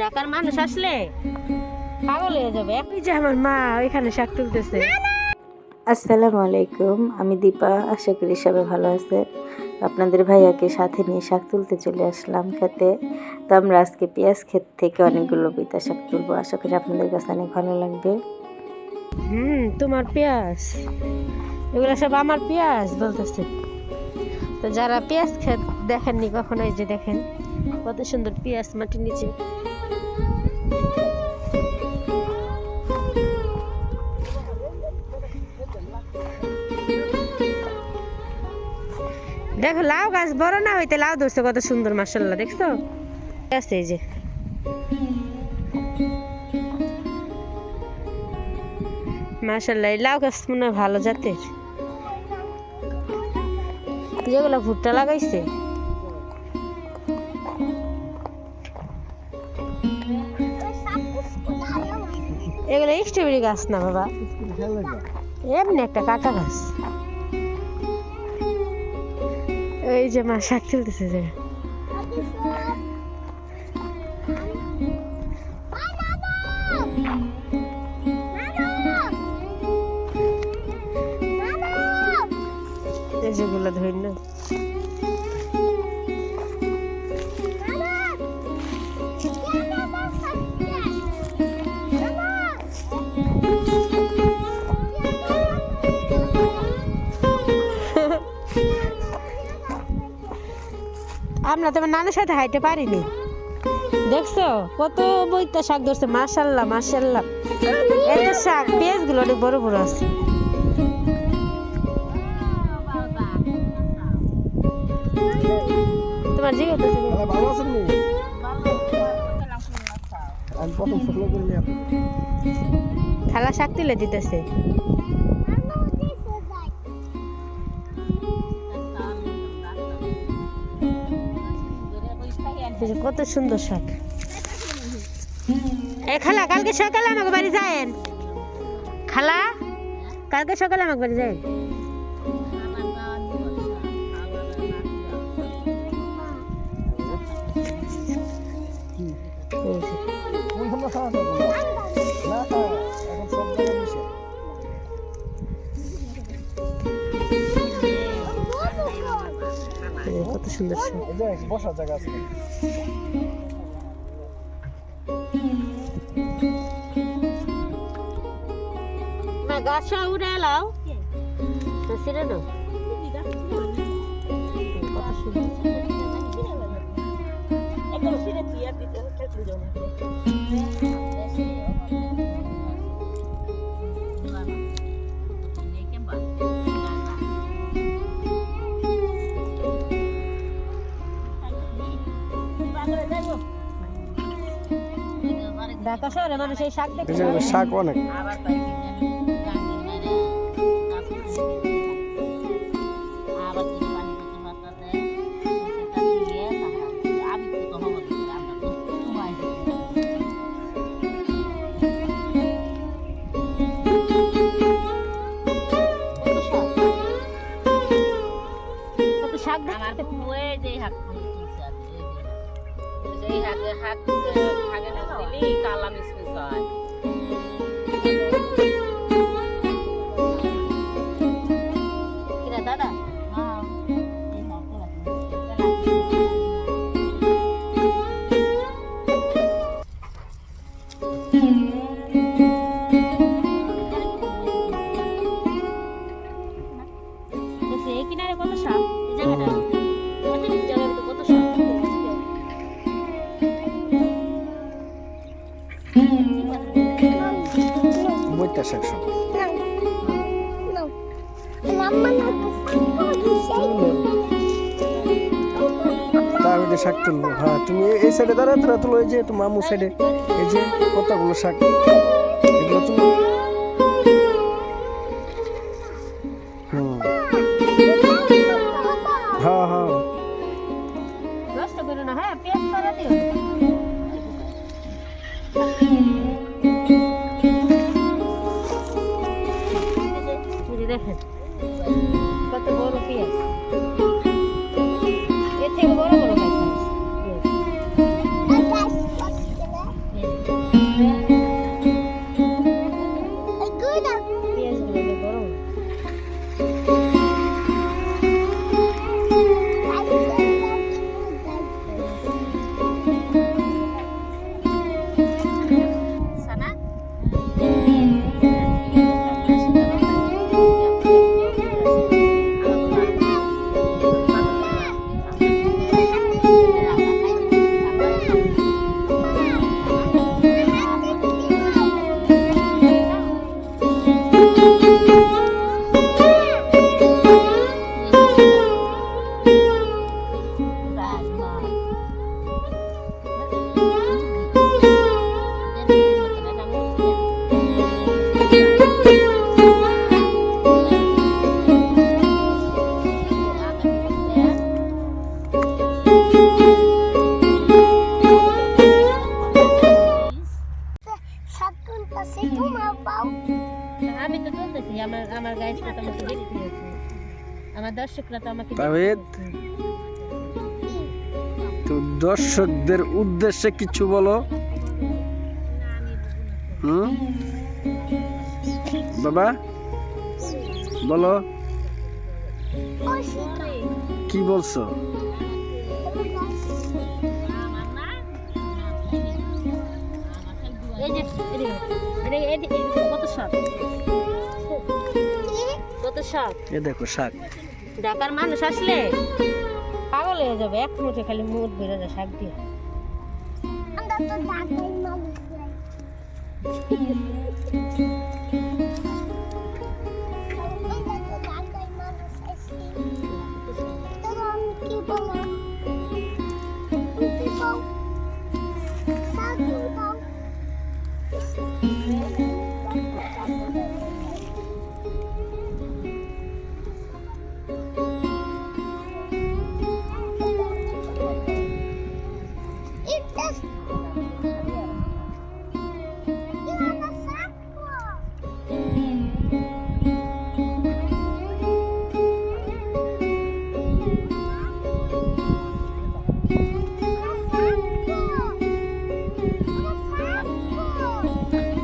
ঢাকার মানুষ আসলে পাগল হয়ে যাবে। এই যে আমার মা ওইখানে শাক তুলতেছে। আসসালামু আলাইকুম আমি দীপা আশা করি সবাই ভালো আছে। আপনাদের ভাইয়াকে সাথে নিয়ে শাক তুলতে চলে আসলাম খেতে। তো আমরা আজকে পেঁয়াজ ক্ষেত থেকে অনেকগুলো পিতা শাক তুলবো। আশা করি আপনাদের কাছে অনেক ভালো লাগবে। হুম তোমার পেঁয়াজ। এগুলো সব আমার পেঁয়াজ বলতেছে। তো যারা পেঁয়াজ খেত দেখেননি কখনো এই যে দেখেন। কত সুন্দর পেঁয়াজ মাটির নিচে। দেখো লাউ গাছ বড় না হইতে লাউ ধরছে কত সুন্দর মাসাল্লাহ দেখছ? আছে এই যে। এই লাউ গাছ মনে হয় ভালো জাতের। যেগুলো ভুট্টা লাগাইছে। এগুলো স্ট্রবেরি গাছ না বাবা। এমনি একটা কাঁটা গাছ। এই যে মা শাক তুলতেছে যে। যেগুলো ধন্য আমরা তোমার নানার সাথে হাইতে পারিনি। দেখছ? কত বইটা শাক ধরছে মাশাল্লাহ মাশাল্লাহ। এত শাক পেঁয়াজগুলো অনেক বড় বড় আছে। তোমার জিজ্ঞেস হ্যাঁ, ভালো আছেন খালা শাক তুলে দিতেছে। যে কত সুন্দর শাক। এ খালা, কালকে সকালে আমাকে বাড়ি যায় খালা, কালকে সকালে আমাকে বাড়ি যায়েন। কত সুন্দর বসার জায়গা আছে। না গাছ উড়ে এলাও। সেটা না কত সুন্দর। ঢাকা শহরে মানুষ এই শাক দেখে শাক অনেক। শাক? আমার দেখতে বউয়ে যে হাত তুলছে আর কি, এই হাগে হাত হাগে দিলি কালা মিসমিস হয় শাক তুলবো। হ্যাঁ তুমি এই- সাইডে দাঁড়া দাঁড়া তুলো, এই যে তোমার আমু সাইডে এই যে কতগুলো শাক? এগুলো হ্যাঁ হ্যাঁ। হ্যাঁ কত বড় পেঁয়াজ। আমি তো তুলতেছি আমার আমার গাইজটা তো আমাকে দেখতে আছে আমার দর্শকরা তো আমাকে তাহিদ। তো দর্শকদের উদ্দেশ্যে কিছু বলো হুম বাবা বলো কি বলছো এই যে কত শাক? কত শাক? এ দেখো শাক। ঢাকার মানুষ আসলে পাগল হয়ে যাবে এক মুঠে খালি মুঠ বেরো যায় শাক দিয়ে।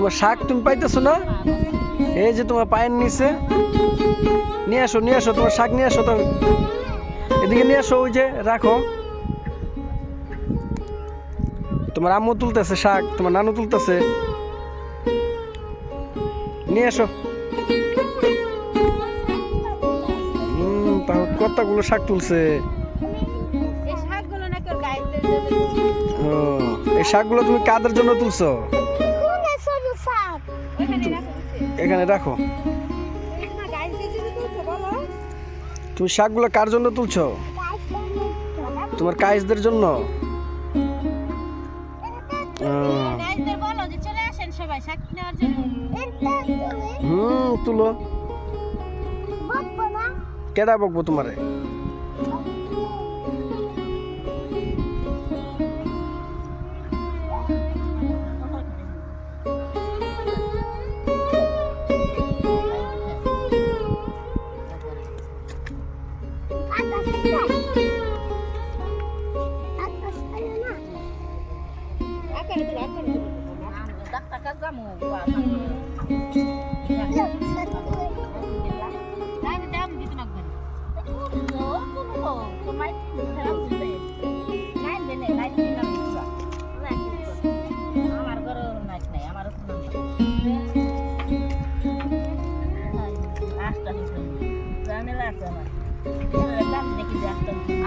তোমার শাক তুমি পাইতেছো না? এই যে তোমার পায়ের নিচে। নিয়ে আসো নিয়ে আসো তোমার শাক নিয়ে আসো তো। এদিকে নিয়ে আসো ওই যে রাখো। তোমার আম্মু তুলতেছে শাক তোমার নানু তুলতেছে। নিয়ে আসো। কতগুলো শাক তুলছে? এই শাকগুলো তুমি কাদের জন্য তুলছো। এখানে রাখো। তুমি শাকগুলো কার জন্য তুলছো? তোমার নেওয়ার জন্য? হুম, তুলো। কেডা বকবো তোমারে?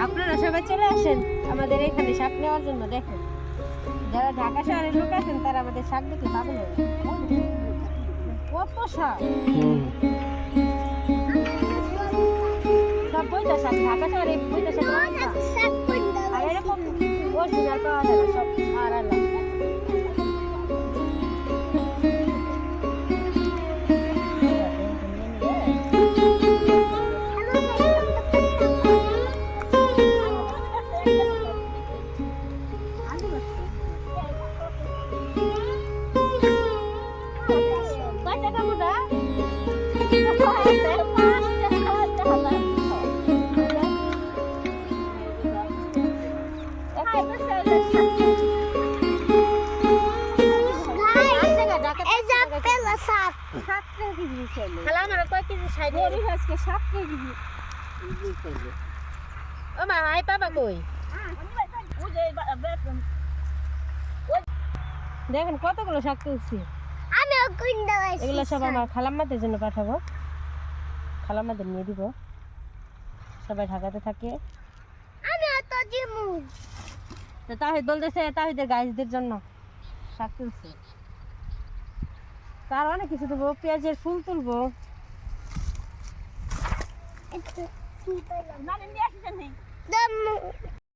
আপনারা সবাই চলে আসেন। আমাদের এখানে শাক নেওয়ার জন্য দেখেন। যারা ঢাকা শহরের লোক আছেন তারা আমাদের শাক দেখে পাবেন। কত শাক সব বইটা ঢাকা শহরে বইটা শাক আর এরকম অরিজিনাল পাওয়া যায় খালা। আমার কয় কেজি সাইড আজকে সাত কেজি ও মা আই পাবা কই? দেখেন কতগুলো শাক তুলছি। এগুলো সব আমার খালাম্মাদের জন্য পাঠাবো। খালাম্মাদের নিয়ে দিব। সবাই ঢাকাতে থাকে। তো তাহিদ বলতেছে তাহিদের গাইজদের জন্য শাক তুলছে। তার অনেক কিছু তুলবো পেঁয়াজের ফুল তুলবো। না